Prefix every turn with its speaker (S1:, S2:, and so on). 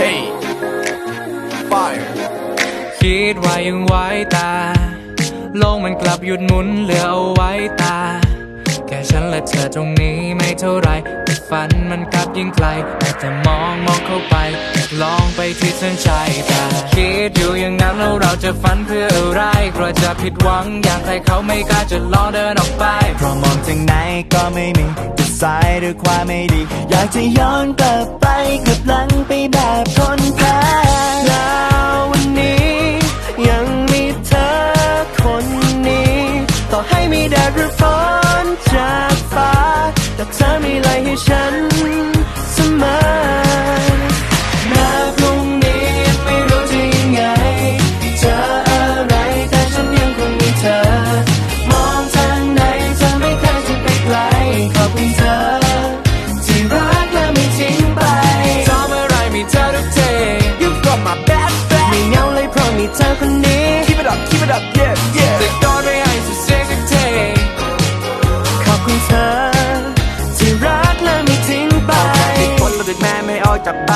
S1: Hey Fire
S2: คิดว่ายังไว้ตา โลกมันกลับหยุดหมุนเหลือเอาไว้ตา แค่ฉันและเธอตรงนี้ไม่เท่าไรแต่ฝันมันกลับยิ่งไกลแต่แต่มองมองเข้าไปอยากลองไปที่เส้นชัยแต่คิดอยู่อย่างนั้นแล้วเราจะฝันเพื่ออะไรกลัวจะผิดหวังอย่างใครเขาไม่กล้าจะลองเดินออกไป
S3: เพราะมองจากไหนก็ไม่มีแต่สายด้วยความไม่ดี อยากจะย้อนกลับไป กลับหลังไปแบบคนแพ้
S2: แล้ววันนี้
S3: ยังมีเธอคนนี้ ต่อให้มีแดดหรือฝนจากฟ้า แต่เธอมีไหลให้ฉันเสมอแม้พรุ่งนี้ยังไม่รู้จะยังไงเจออะไรแต่ฉันยังคงมีเธอ มีเธอคนนี้